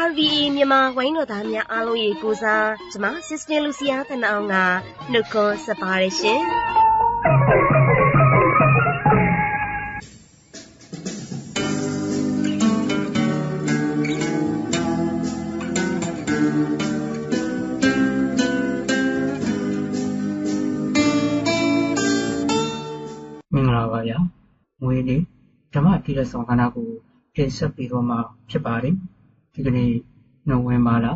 RVE မြန်မာဝိုင်းတော်သားများအားလုံးရေကိုစားကျမ Sister Lucia တနအောင်ကနှုတ်ခွန်းဆက်ပါတယ်ရှင်မင်္ဂလာပါဗျာငွေလေးဓမ္မတိရဆောင်ခန္ဓာကိုတင်ဆက်ပြီးတော့မှဖြစ်ပါတယ် ဒီကနေ့နိုဝင်ဘာလ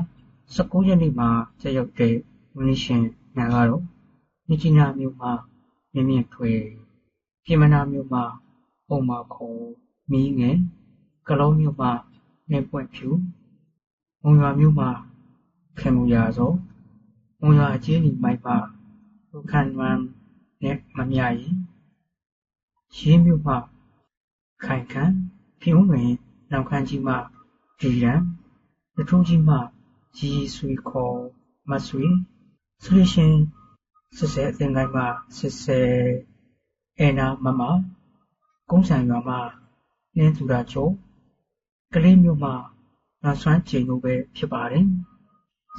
19ရက်နေ့မှာကျရောက်တဲ့ဝင်းရှင်ညာကတော့မြကြီးနာမြို့မှာမြင့်မြင့်ထွေပြည်မနာမြို့မှာပုံမခုံမီးငယ်ကလုံးမြို့မှာနေပွင့်ဖြူမုံရွာမြို့မှာခင်မူရာစောမုံရွာအချင်းဒီမိုက်ပါလူခန်ဝမ်နဲ့မမြရီရေးမြို့မှခိုင်ခန့်ဖြုံးဝင်နောက်ခန်းကြီးမှ ဒီရန်ရထုံးကြီးမှရီဆွေခေါ်မဆွေဆိုလို့ရှင်စစ်စဲအသင်တိုင်းမှစစ်စဲအဲနာမမကုန်းဆန်ရွာမှနင်းသူရာချိုကလေးမျိုးမှနောက်ဆွမ်းကျင်လို့ပဲဖြစ်ပါတယ်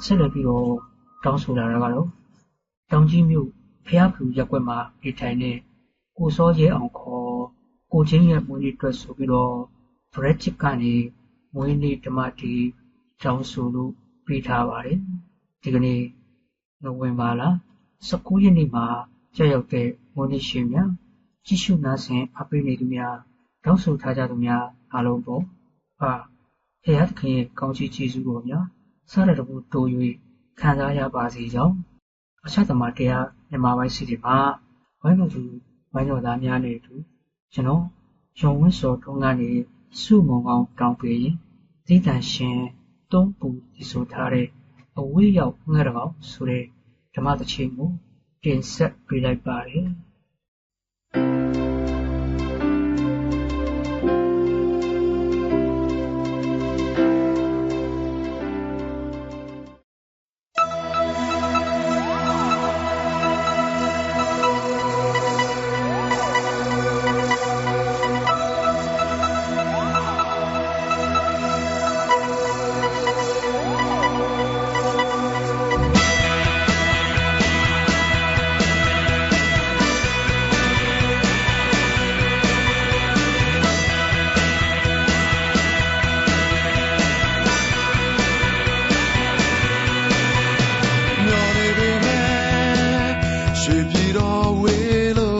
ဆက်လက်ပြီးတော့တောင်းဆိုလာတာကတော့တောင်ကြီးမြို့ဖျားဖြူရက်ွက်မှာနေထိုင်တဲ့ကိုစောရဲအောင်ခေါ်ကိုချင်းရဲ့မွေးနေ့အတွက်ဆိုပြီးတော့ Brexit ကနေ မွေးနေ့ဓမ္မတီကျောင်းဆိုလို့ပေးထားပါတယ်ဒီကနေ့နိုဝင်ဘာလ19ရက်နေ့မှာကြာရောက်တဲ့မွေးနေ့ရှင်များကြည့်ရှုနားဆင်အပေးနေသူများတောင်းဆိုထားကြသူများအားလုံးပေါ့ဟာဖရာသခင်ရဲ့ကောင်းချီးကျေးဇူးတော်များစားရတဲ့ဘုတိုး၍ခံစားရပါစေကြောင်းအချက်သမားတရားမြန်မာပိုင်းစီတီမှာဝိုင်းတော်သူဝိုင်းတော်သားများနဲ့အတူကျွန်တော်ရုံဝင်းစော်ထုံးကနေ စုမုံကောင်းတောင်းပေးရင်သီးတန်ရှင်သုံးပူဒီဆိုထားတဲ့အဝေးရောက်ငှက်တော်ဆိုတဲ့ဓမ္မသချင်းကိုတင်ဆက်ပေးလိုက်ပါတယ်။။ ပြည်တော်ဝေးလို့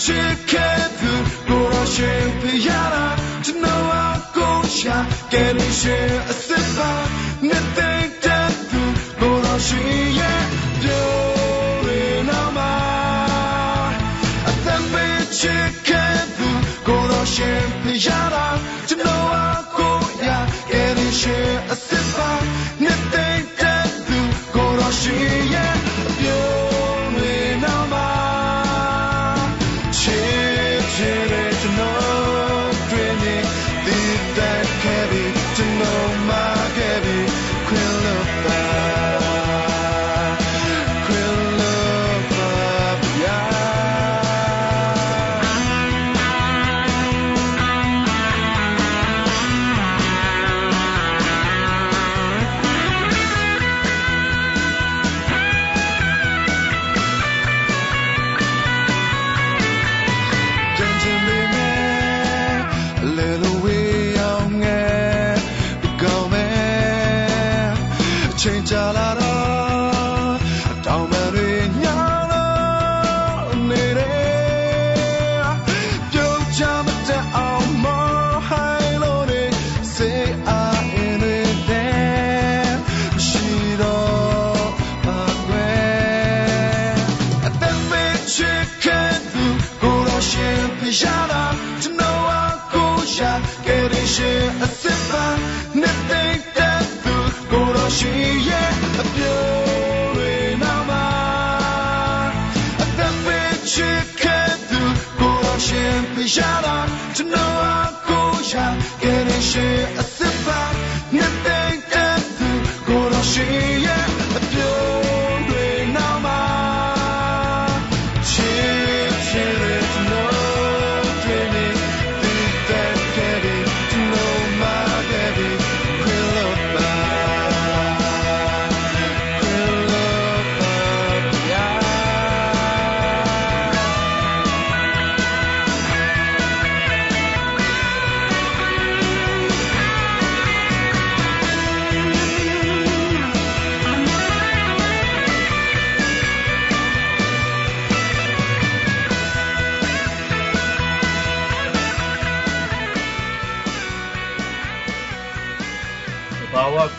သက်ပေးချစ်ခဲ့သူကိုရရှိပြရတာကျွန်တော်အကုန် ကျွန်တော်အကိုရှာကဲရရှိအစ်စ်ပါနေတဲ့တဲ့သူကိုယ်တော်ရှင်ရဲ့အပြိုးတွေနာမအသက်ပေးချစ်ခဲ့သူကိုယ်တော်ရှင်ပြရတာကျွန်တော်အကိုရှာကဲရရှိအစ်စ်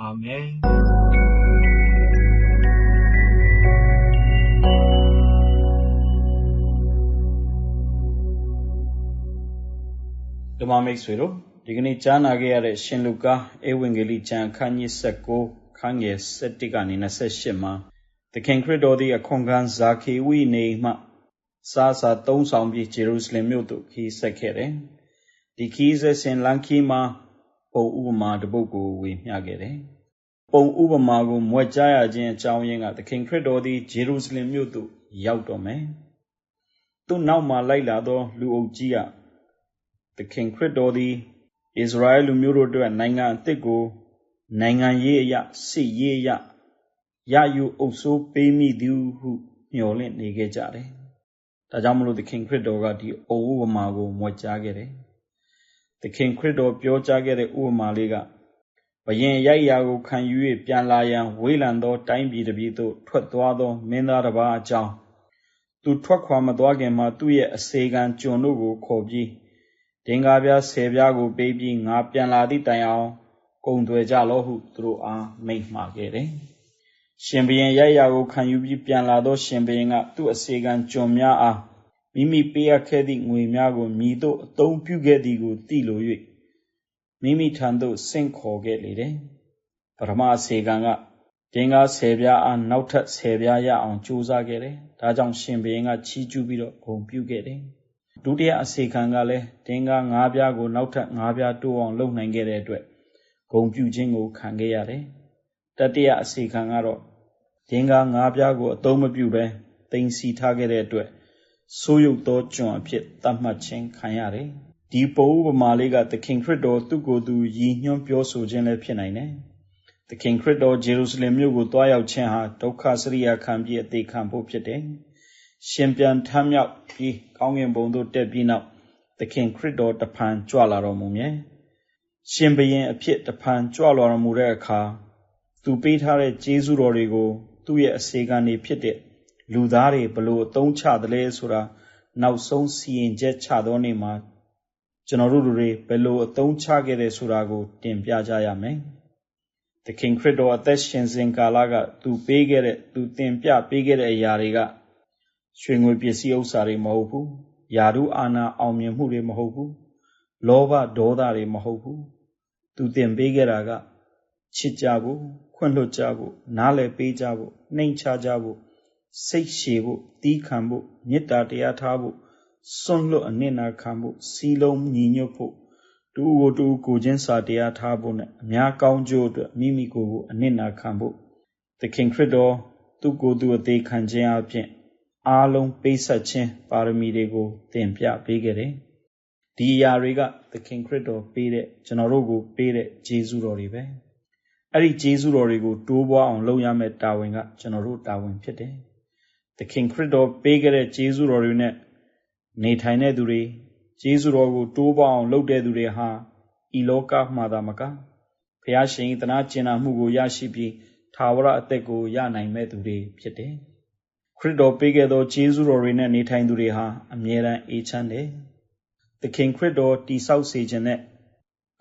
အာမင်ဓမ္မမိတ်ဆွေတို့ဒီကနေ့ကြားနာခဲ့ရတဲ့ရှင်လူကာဧဝံဂေလိကျမ်းအခန်းကြီး16ခန်းငယ်17ကနေ28မှာသခင်ခရစ်တော်သည်အခွန်ခံဇာခေဝိနေမှစားစာသုံးဆောင်ပြီးဂျေရုရှလင်မြို့သို့ခီးဆက်ခဲ့တယ်။ဒီခီးဆက်စဉ်လမ်းခီးမှာ ပုံဥပမာတစ်ပုဒ်ကိုဝေမျှခဲ့တယ်။ပုံဥပမာကိုမွဲ့ကြားရခြင်းအကြောင်းရင်းကသခင်ခရစ်တော်သည်ဂျေရုရှလင်မြို့သို့ရောက်တော်မယ်။သူ့နောက်မှာလိုက်လာသော လူအုပ်ကြီးကသခင်ခရစ်တော်သည်ဣသရေလလူမျိုးတို့အတွက်နိုင်ငံအသစ်ကိုနိုင်ငံရေးအရစစ်ရေးအရရယူအုပ်စိုးပေးမိသည်ဟုမျှော်လင့်နေခဲ့ကြတယ်။ဒါကြောင့်မလို့သခင်ခရစ်တော်ကဒီအုပ်ဥပမာကိုမွေးကြားခဲ့တယ်။ သခင်ခရစ်တော်ပြောကြားခဲ့တဲ့ဥပမာလေးကဘယင်ရိုက်ရာကိုခံယူ၍ပြန်လာရန်ဝေးလံသောတိုင်းပြည်တစ်ပြည်သို့ထွက်သွားသောမင်းသားတစ်ပါးအကြောင်းသူထွက်ခွာမသွားခင်မှာသူ့ရဲ့အစေခံကျွန်တို့ကိုခေါ်ပြီးဒင်္ဂါပြားဆယ်ပြားကိုပေးပြီးငါပြန်လာသည့်တိုင်အောင်ကုံသွယ်ကြလော့ဟုသူတို့အားမိန့်မှာခဲ့တယ်။ရှင်ဘရင်ရိုက်ရာကိုခံယူပြီးပြန်လာသောရှင်ဘရင်ကသူ့အစေခံကျွန်များအား မိမိပေးအပ်ခဲ့သည့်ငွေများကိုမြည်တို့အသုံးပြုခဲ့သည်ကိုသိလို၍မိမိထံသို့ဆင့်ခေါ်ခဲ့လေတယ်။ပထမအစေခံကဒင်္ဂါဆယ်ပြားအားနောက်ထပ်ဆယ်ပြားရအောင်ကြိုးစားခဲ့တယ်။ဒါကြောင့်ရှင်ဘရင်ကချီးကျူးပြီးတော့ဂုဏ်ပြုခဲ့တယ်။ဒုတိယအစီခံကလည်းတင်းကား၅ပြားကိုနောက်ထပ်၅ပြားတိုးအောင်လုပ်နိုင်ခဲ့တဲ့အတွက်ဂုံပြူခြင်းကိုခံခဲ့ရတယ်။တတိယအစီခံကတော့တင်းကား၅ပြားကိုအသုံးမပြုဘဲတင်စီထားခဲ့တဲ့အတွက် ဆိုးရုပ်သောကျွန်အဖြစ်သတ်မှတ်ခြင်းခံရတယ်။ဒီပုံဥပမာလေးကသခင်ခရစ်တော်သူ့ကိုယ်သူရည်ညွှန်းပြောဆိုခြင်းလည်းဖြစ်နိုင်တယ်။သခင်ခရစ်တော်ဂျေရုရှလင်မြို့ကိုတွားရောက်ခြင်းဟာဒုက္ခစရိယာခံပြီးအသေးခံဖို့ဖြစ်တယ်။ရှင်ပြန်ထမ်းမြောက်ပြီးကောင်းကင်ဘုံသို့တက်ပြီးနောက်သခင်ခရစ်တော်တဖန်ကြွလာတော်မူမည်ရှင်ဘရင်အဖြစ်တဖန်ကြွလာတော်မူတဲ့အခါသူပေးထားတဲ့ကျေးဇူးတော်တွေကိုသူ့ရဲ့အစေခံနေဖြစ်တဲ့ လူသားတွေဘလို့အသုံးချသလဲဆိုတာနောက်ဆုံးစီရင်ချက်ချသောနေ့မှာကျွန်တော်တို့တွေဘယ်လိုအသုံးချခဲ့တယ်ဆိုတာကို တင်ပြကြရမယ်။သခင်ခရစ်တော်အသက်ရှင်စဉ်ကာလကသူပေးခဲ့တဲ့သူတင်ပြပေးခဲ့တဲ့အရာတွေကရွှေငွေပစ္စည်းဥစ္စာတွေမဟုတ်ဘူးယာရုအာနာအောင်မြင်မှုတွေမဟုတ်ဘူးလောဘဒေါသတွေမဟုတ်ဘူးသူတင်ပေးခဲ့တာကချစ်ကြဖို့ခွင့်လွှတ်ကြဖို့နားလည်ပေးကြဖို့နှိမ်ချကြဖို့ စိတ်ရှည်ဖို့တီးခံဖို့မေတ္တာတရားထားဖို့စွန့်လွတ်အနစ်နာခံဖို့စီလုံးညီညွတ်ဖို့တူကိုတူကိုချင်းစာတရားထားဖို့နဲ့အများကောင်းကျိုးအတွက်မိမိကိုယ်ကိုအနစ်နာခံဖို့သခင်ခရစ်တော်သူ့ကိုယ်သူအသေးခံခြင်းအပြင်အားလုံးပေးဆက်ခြင်းပါရမီတွေကိုသင်ပြပေးခဲ့တယ်။ဒီအရာတွေကသခင်ခရစ်တော်ပေးတဲ့ကျွန်တော်တို့ကိုပေးတဲ့ဂျေဇုတော်တွေပဲ။အဲ့ဒီဂျေဇုတော်တွေကိုတိုးပွားအောင်လုပ်ရမယ့်တာဝန်ကကျွန်တော်တို့တာဝန်ဖြစ်တယ်။ သခင်ခရစ်တော်ပေးခဲ့တဲ့ဂျေဇုတော်တွေနဲ့နေထိုင်တဲ့သူတွေဂျေဇုတော်ကိုတိုးပွားအောင်လုပ်တဲ့သူတွေဟာဤလောကမှာသာမကဖျားရှင်သနာကျင်နာမှုကိုရရှိပြီးသာဝရအသက်ကိုရနိုင်မဲ့သူတွေဖြစ်တယ်။ခရစ်တော်ပေးခဲ့သောကျေးဇူးတော်တွေနဲ့နေထိုင်သူတွေဟာအမြဲတမ်းအေးချမ်းတယ်။သခင်ခရစ်တော်တည်ဆောက်စေခြင်းနဲ့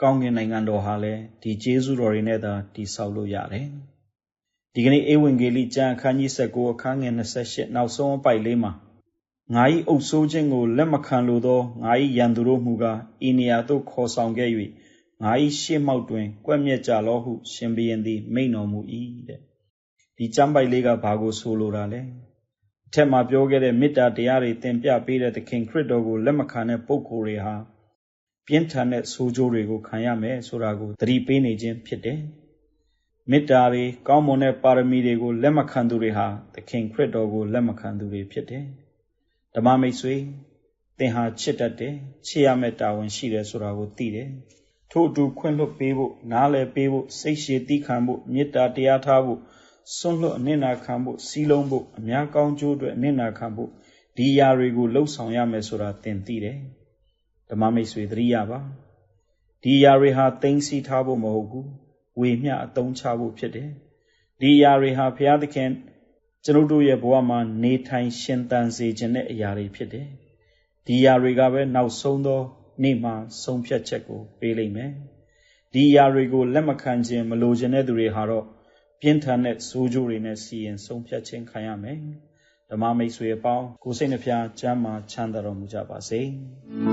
ကောင်းကင်နိုင်ငံတော်ဟာလည်းဒီကျေးဇူးတော်တွေနဲ့သာတည်ဆောက်လို့ရတယ်။ ဒီကနေ့ဧဝံဂေလိကျမ်းအခန်းကြီး19အခန်းငယ်28နောက်ဆုံးအပိုက်လေးမှာငါ၏အုပ်ဆိုးခြင်းကိုလက်မခံလိုသောငါ၏ရန်သူတို့မူကားဤနေရာသို့ခေါ်ဆောင်ခဲ့၍ငါ၏ရှေ့မှောက်တွင်ကွက်မြက်ကြလောဟု ရှင်ဘုရင်သည် မိန့်တော်မူ၏တဲ့။ဒီကျမ်းပိုက်လေးကဘာကိုဆိုလိုတာလဲ။ထက်မှာပြောခဲ့တဲ့မေတ္တာတရားတွေသင်ပြပေးတဲ့သခင်ခရစ်တော်ကိုလက်မခံတဲ့ပုဂ္ဂိုလ်တွေဟာပြင်းထန်တဲ့ဆိုးကျိုးတွေကိုခံရမယ်ဆိုတာကိုသတိပေးနေခြင်းဖြစ်တယ်။ မေတ္တာတွေကောင်းမွန်တဲ့ပါရမီတွေကိုလက်မခံသူတွေဟာသခင်ခရစ်တော်ကိုလက်မခံသူတွေဖြစ်တယ်။ဓမ္မမိတ်ဆွေသင်ဟာချစ်တတ်တယ်ချစ်ရမယ့်တာဝန်ရှိတယ်ဆိုတာကိုသိတယ်ထို့အတူခွင့်လွှတ်ပေးဖို့နားလည်ပေးဖို့စိတ်ရှည်သီးခံဖို့မေတ္တာတရားထားဖို့စွန့်လွတ်အနစ်နာခံဖို့စီးလုံးဖို့အများကောင်းကျိုးအတွက်အနစ်နာခံဖို့ဒီຢာတွေကိုလှုပ်ဆောင်ရမယ်ဆိုတာသင်သိတယ်ဓမ္မမိတ်ဆွေသတိရပါဒီຢာတွေဟာသိမ့်စီထားဖို့မဟုတ်ဘူး ဝေမျှအသုံးချဖို့ဖြစ်တယ်။ဒီအရာတွေဟာဘုရားသခင်ကျွန်ုပ်တို့ရဲ့ဘဝမှာနေထိုင်ရှင်သန်စေခြင်းတဲ့အရာတွေဖြစ်တယ်။ဒီအရာတွေကပဲနောက်ဆုံးသောနေ့မှာဆုံးဖြတ်ချက်ကိုပေးလိမ့်မယ်။ဒီအရာတွေကိုလက်မခံခြင်းမလိုချင်တဲ့သူတွေဟာတော့ပြင်းထန်တဲ့ဆိုးကျိုးတွေနဲ့စီရင်ဆုံးဖြတ်ခြင်းခံရမယ်။ဓမ္မမိတ်ဆွေအပေါင်းကိုစိတ်နှဖျားချမ်းသာချမ်းသာတော်မူကြပါစေ။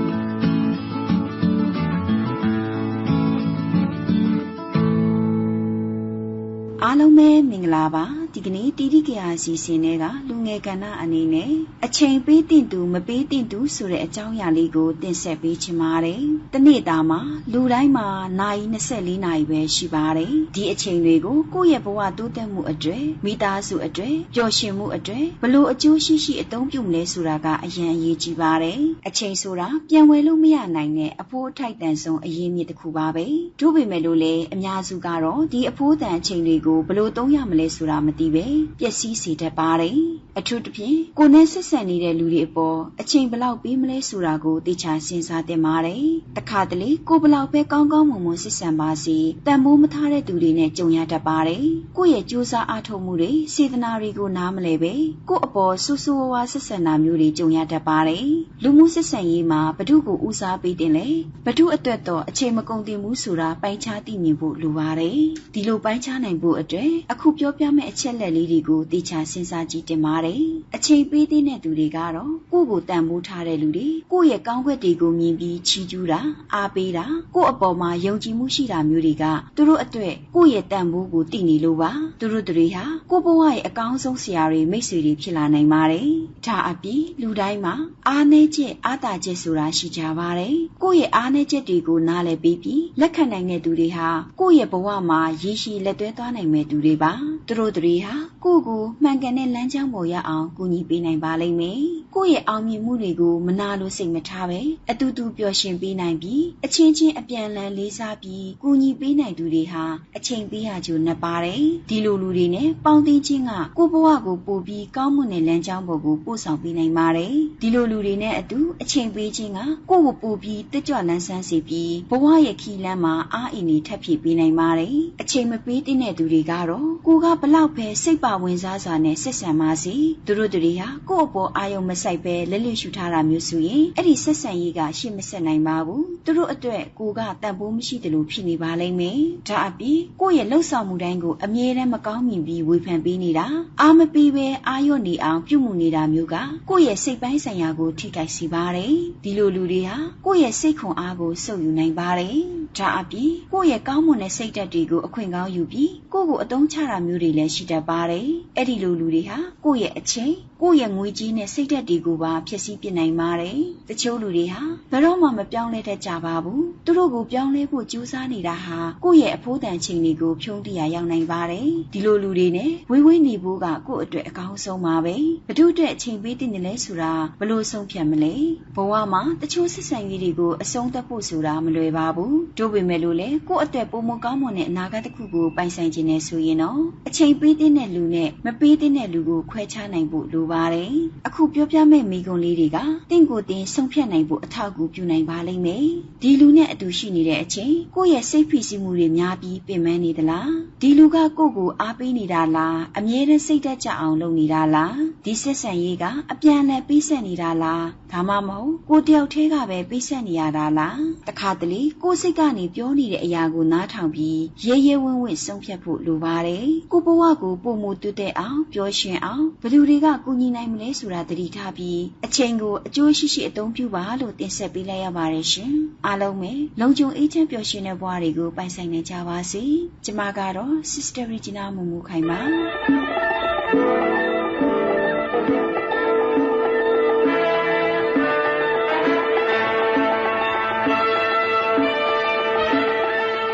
အားလုံးပဲမင်္ဂလာပါဒီကနေ့တီတိကရာစီစဉ်တွေကလူငယ်ကဏ္ဍအနေနဲ့အချိန်ပေးတင်သူမပေးတင်သူဆိုတဲ့အကြောင်းအရာလေးကိုတင်ဆက်ပေးချင်ပါတယ်။တနေ့တာမှာလူတိုင်းမှာနိုင်24နာရီပဲရှိပါတယ်။ဒီအချိန်တွေကိုကိုယ့်ရဲ့ဘဝတိုးတက်မှုအတွက်မိသားစုအတွက်ပျော်ရွှင်မှုအတွက်ဘလို့အကျိုးရှိရှိအသုံးပြုမလဲဆိုတာကအရန်အရေးကြီးပါတယ်။အချိန်ဆိုတာပြန်ဝယ်လို့မရနိုင်တဲ့အဖိုးအထိုက်တန်ဆုံးအရေးမြစ်တစ်ခုပါပဲ။တို့ပေမဲ့လို့လေအများစုကတော့ဒီအဖိုးတန်အချိန်တွေကိုဘလို့သုံးရမလဲဆိုတာမသိပဲပျက်စီးစေတတ်ပါတယ်။အထူးသဖြင့်ကိုနဲ့ဆက်ဆံနေတဲ့လူတွေအပေါ်အချိန်ဘလောက်ပေးမလဲဆိုတာကိုသိချစဉ်းစားသင့်ပါတယ်။တခါတလေကိုဘလောက်ပဲကောင်းကောင်းမွန်မွန်ဆက်ဆံပါစေတန်ဖိုးမထားတဲ့သူတွေနဲ့ကြုံရတတ်ပါတယ်။ကိုယ့်ရဲ့ကြိုးစားအားထုတ်မှုတွေစေတနာတွေကိုနားမလဲပဲကို့အပေါ်ဆူဆူဝါးဝါဆက်ဆံတာမျိုးတွေကြုံရတတ်ပါတယ်။လူမှုဆက်ဆံရေးမှာဘ ᱹ ကိုဦးစားပေးတင်လဲဘ ᱹ အတွက်တော့အချိန်မကုန်တင်ဘူးဆိုတာပိုင်းခြားသိမြင်ဖို့လိုပါတယ်။ဒီလိုပိုင်းခြားနိုင်ဖို့အတွက်အခုပြောပြမယ့်အချက်လက်လေးတွေကိုတေချာစဉ်းစားကြည့်တင်ပါတယ်။အချိန်ပေးတဲ့သူတွေကတော့ကိုယ့်ကိုတန်ဖိုးထားတဲ့လူတွေကိုယ့်ရဲ့ကောင်းကွက်တွေကိုမြင်ပြီးချီးကျူးတာအားပေးတာကိုယ့်အပေါ်မှာယုံကြည်မှုရှိတာမျိုးတွေကသူတို့အတွက်ကိုယ့်ရဲ့တန်ဖိုးကိုသိနေလို့ပါသူတို့တွေဟာကိုယ့်ဘဝရဲ့အကောင်းဆုံးဆရာတွေမိတ်ဆွေတွေဖြစ်လာနိုင်ပါတယ်။ဒါအပြင်လူတိုင်းမှာအားနည်းချက်အားသာချက်ဆိုတာရှိကြပါတယ်။ကိုယ့်ရဲ့အားနည်းချက်တွေကိုနားလည်ပြီးပြီးလက်ခံနိုင်တဲ့သူတွေဟာကိုယ့်ရဲ့ဘဝမှာရည်ရှိလက်တွဲသွားနိုင်မဲ့သူတွေပါ။သူတို့တွေဟာကိုယ့်ကိုမှန်ကန်တဲ့လမ်းကြောင်းပေါ်ရအောင်ကူညီပေးနိုင်ပါလိမ့်မယ်။ကိုယ့်ရဲ့အောင်မြင်မှုတွေကိုမနာလိုစိတ်မထားပဲအတူတူပျော်ရွှင်ပေးနိုင်ပြီးအချင်းချင်းအပြန်အလှန်လေးစားပြီးကူညီပေးနိုင်သူတွေဟာအချိန်ပေးရကြိုနှစ်ပါတယ်။ဒီလိုလူတွေနဲ့ပေါင်းသင်းခြင်းကကိုယ့်ဘဝကိုပို့ပြီးကောင်းမွန်တဲ့လမ်းကြောင်းပေါ်ကိုပို့ဆောင်ပေးနိုင်ပါတယ်။ဒီလိုလူတွေနဲ့အတူအချိန်ပေးခြင်းကကိုယ့်ကိုပို့ပြီးတက်ကြွလန်းဆန်းစေပြီးဘဝရဲ့ခီလန်းမှာအားအင်တွေထပ်ဖြည့်ပေးနိုင်ပါတယ်။အချိန်မပေးတဲ့သူတွေကတော့ကိုကဘလောက်ပဲစိတ်ပါဝင်စားစွာနဲ့ဆက်ဆံပါစေသူတို့တွေဟာကိုယ့်အပေါ်အာရုံမစိုက်ပဲလက်လျှရှူထားတာမျိုးဆိုရင်အဲ့ဒီဆက်ဆံရေးကရှေ့မဆက်နိုင်ပါဘူးသူတို့အတွက်ကိုကတန်ဖိုးမရှိတယ်လို့ဖြစ်နေပါလိမ့်မယ်ဒါအပြင်ကိုယ့်ရဲ့လှုပ်ဆောင်မှုတိုင်းကိုအမြဲတမ်းမကောင်းမြင်ပြီးဝေဖန်ပေးနေတာအာမပေးပဲအာရုံနေအောင်ပြုမှုနေတာမျိုးကကိုယ့်ရဲ့စိတ်ပိုင်းဆိုင်ရာကိုထိခိုက်စေပါတယ်ဒီလိုလူတွေဟာကိုယ့်ရဲ့စိတ်ခွန်အားကိုစုပ်ယူနိုင်ပါတယ်ဒါအပြင်ကိုယ့်ရဲ့ကောင်းမွန်တဲ့စိတ်ဓာတ်တွေကိုအခွင့်ကောင်းယူပြီးကိုယ့်ကိုအသုံးချတာမျိုးတွေလည်းရှိတတ်ပါတယ်။အဲ့ဒီလိုလူတွေဟာကိုယ့်ရဲ့အချိန် ကိုယ့်ရဲ့ငွေကြီးနဲ့စိတ်ဓာတ်တွေကိုပါဖျက်ဆီးပစ်နိုင်ပါတယ်။တချို့လူတွေဟာဘယ်တော့မှမပြောင်းလဲတတ်ကြပါဘူး။သူတို့ကိုပြောင်းလဲဖို့ကြိုးစားနေတာဟာကိုယ့်ရဲ့အဖိုးတန်ချိန်တွေကိုဖြုံးတရားရောက်နိုင်ပါတယ်။ဒီလိုလူတွေနဲ့ဝေးဝေးနေဖို့ကကိုယ့်အတွက်အကောင်းဆုံးပါပဲ။ဘု து အတွက်အချိန်ပေးတင်တယ်လဲဆိုတာဘလို့ဆုံးဖြတ်မလဲ။ဘဝမှာတချို့ဆက်ဆံရေးတွေကိုအဆုံးသတ်ဖို့ဆိုတာမလွယ်ပါဘူး။တို့ပေမဲ့လို့လေကိုယ့်အတွက်ပုံမကောင်းမွန်တဲ့အနာဂတ်တစ်ခုကိုပိုင်ဆိုင်ခြင်းနဲ့ဆိုရင်တော့အချိန်ပေးတဲ့လူနဲ့မပေးတဲ့လူကိုခွဲခြားနိုင်ဖို့လိုပါတယ်။အခုပြောပြမယ့်မိကုံလေးတွေကတင့်ကိုတင်ဆုံးဖြတ်နိုင်ဖို့အထောက်အကူပြုနိုင်ပါလိမ့်မယ်။ဒီလူနဲ့အတူရှိနေတဲ့အချိန်ကိုယ့်ရဲ့စိတ်ဖိစီးမှုတွေများပြီးပင်ပန်းနေသလား။ဒီလူကကိုယ့်ကိုအားပေးနေတာလား။အမြဲတမ်းစိတ်သက်ကြအောင်လုပ်နေတာလား။ဒီဆက်ဆံရေးကအပြန်အလှန်ပေးဆက်နေတာလား။ဒါမှမဟုတ်ကိုတယောက်တည်းကပဲပေးဆက်နေရတာလား။တခါတလေကိုယ်စိတ်ကနေပြောနေတဲ့အရာကိုနားထောင်ပြီးရဲရဲဝံ့ဝံ့ဆုံးဖြတ်ဖို့လိုပါတယ်။ကိုဘဝကိုပုံမူတွတဲ့အောင်ပျော်ရွှင်အောင်ဘယ်သူတွေကကူညီနိုင်မလဲဆိုတာသတိထားပြီးအချိန်ကိုအကျိုးရှိရှိအသုံးပြုပါလို့တင်ဆက်ပေးလိုက်ရပါတယ်ရှင်။အားလုံးပဲလုံခြုံအေးချမ်းပျော်ရွှင်တဲ့ဘဝတွေကိုပိုင်ဆိုင်နေကြပါစေ။ကျမကတော့ Sister Regina မမူခိုင်ပါ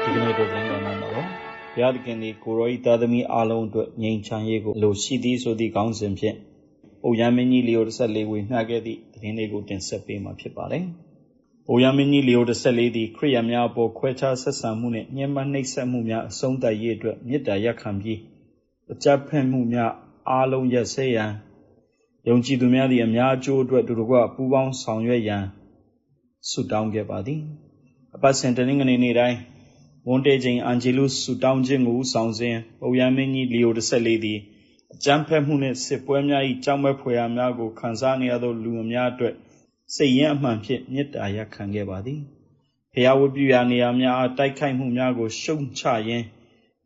ဒီကနေ့တော့ပြန်လာမှာပါဘုရားသခင်ဒီကိုရောဤသားသမီးအားလုံးအတွက်ငြိမ်ချမ်းရေးကိုလိုရှိသည်ဆိုသည့်ခေါင်းစဉ်ဖြင့် အိုရမင်းကြီးလျော်14ဝေမျှခဲ့သည့်သတင်းလေးကိုတင်ဆက်ပေးမှာဖြစ်ပါတယ်။အိုရမင်းကြီးလီယို14သည်ခရိယာများအပေါ်ခွဲခြားဆက်ဆံမှုနှင့်ညှဉ်းပန်းနှိပ်စက်မှုများအဆုံးသတ်ရေးအတွက်မေတ္တာရပ်ခံပြီးအကြမ်းဖက်မှုများအားလုံးရပ်စဲရန်ယုံကြည်သူများသည်အများအကျိုးအတွက်တူတကွပူးပေါင်းဆောင်ရွက်ရန်ဆုတောင်းခဲ့ပါသည်။အပတ်စဉ်တနင်္ဂနွေနေ့တိုင်းဝန်တေချိန်အန်ဂျီလုဆုတောင်းခြင်းကိုဆောင်စဉ်ပုပ်ရမင်းကြီးလီယို14သည် အကြမ်းဖက်မှုနှင့်စစ်ပွဲများ၏ကြောက်မက်ဖွယ်ရာများကိုခံစားနေရသောလူအများအတွက်စိတ်ရင်းအမှန်ဖြင့်မေတ္တာရပ်ခံခဲ့ပါသည်။ဖျားဝတ်ပြုရာနေရာများအားတိုက်ခိုက်မှုများကိုရှုံချရင်း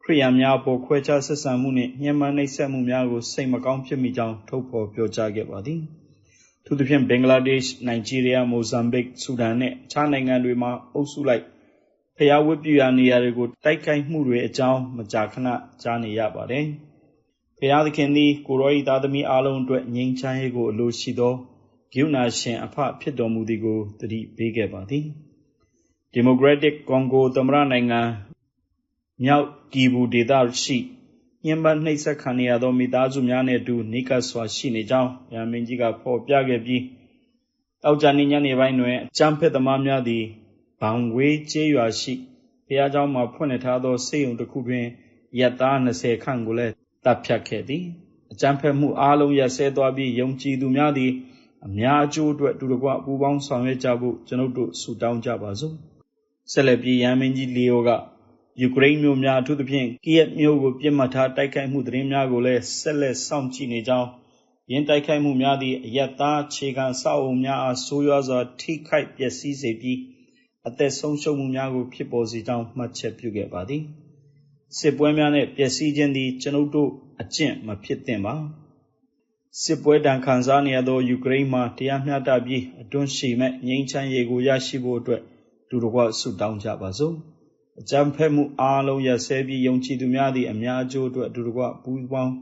ခရိယာများပေါ်ခွဲခြားဆက်ဆံမှုနှင့်ညှဉ်းပန်းနှိပ်စက်မှုများကိုစိတ်မကောင်းဖြစ်မိကြောင်းထုတ်ဖော်ပြောကြားခဲ့ပါသည်။ထို့သဖြင့်ဘင်္ဂလားဒေ့ရှ်၊နိုင်ဂျီးရီးယား၊မိုဇမ်ဘစ်၊ဆူဒန်နှင့်အခြားနိုင်ငံတွေမှာအုပ်စုလိုက်ဘုရားဝတ်ပြုရာနေရာတွေကိုတိုက်ခိုက်မှုတွေအကြောင်းမကြာခဏကြားနေရပါတယ်။ ဘုရားသခင်သည်ကိုယ်တော်၏သားသမီးအားလုံးအတွက်ငြိမ်းချမ်းရေးကိုအလိုရှိသောကရုဏာရှင်အဖဖြစ်တော်မူသည်ကိုသတိပေးခဲ့ပါသည်။ဒီမိုကရက်တစ်ကွန်ဂိုသမ္မတနိုင်ငံမြောက်ကီဘူဒေသရှိညှဉ်းပန်းနှိပ်စက်ခံနေရသောမိသားစုများနှင့်အတူနီးကပ်စွာရှိနေကြောင်းဘုရားမင်းကြီးကဖော်ပြခဲ့ပြီးသောကြာနေ့ညနေပိုင်းတွင်အကြမ်းဖက်သမားများသည်ဘန်ဝေးကျေးရွာရှိဘုရားကျောင်းမှာဖွင့်လှစ်ထားသောဆေးရုံတစ်ခုတွင်အရပ်သား၂၀ခန့်ကိုလည်း သတ်ဖြတ်ခဲ့သည်။အကြမ်းဖက်မှုအားလုံးရပ်စဲသွားပြီးယုံကြည်သူများသည်အများအကျိုးအတွက်အတူတကွပူးပေါင်းဆောင်ရွက်ကြဖို့ကျွန်ုပ်တို့ဆုတောင်းကြပါစို့။ဆက်လက်ပြီးရဟန်းမင်းကြီးလီယိုကယူကရိန်းမြို့များအထူးသဖြင့်ကိယက်မြို့ကိုပစ်မှတ်ထားတိုက်ခိုက်မှုသတင်းများကိုလည်းဆက်လက်စောင့်ကြည့်နေကြောင်း၊ယင်းတိုက်ခိုက်မှုများသည်အရပ်သားအခြေခံအဆောက်အအုံများအားဆိုးရွားစွာထိခိုက်ပျက်စီးစေပြီးအသက်ဆုံးရှုံးမှုများကိုဖြစ်ပေါ်စေကြောင်းမှတ်ချက်ပြုခဲ့ပါသည်။ စစ်ပွဲများနှင့်ပျက်စီးခြင်းသည်ကျွန်ုပ်တို့အကျင့်မဖြစ်သင့်ပါ။စစ်ပွဲဒဏ်ခံစားနေရသောယူကရိန်းမှာတရားမျှတပြီးအတွင်းရှည်မယ့်ငြိမ်းချမ်းရေးကိုရရှိဖို့အတွက်အတူတကွဆုတောင်းကြပါစို့။အကြမ်းဖက်မှုအားလုံးရပ်စဲပြီးယုံကြည်သူများသည်အများအကျိုးအတွက်အတူတကွပူးပေါင်း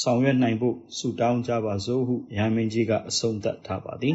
ဆောင်ရွက်နိုင်ဖို့ဆုတောင်းကြပါစို့ဟုရဟန်းမင်းကြီးကအဆုံးသတ်ထားပါသည်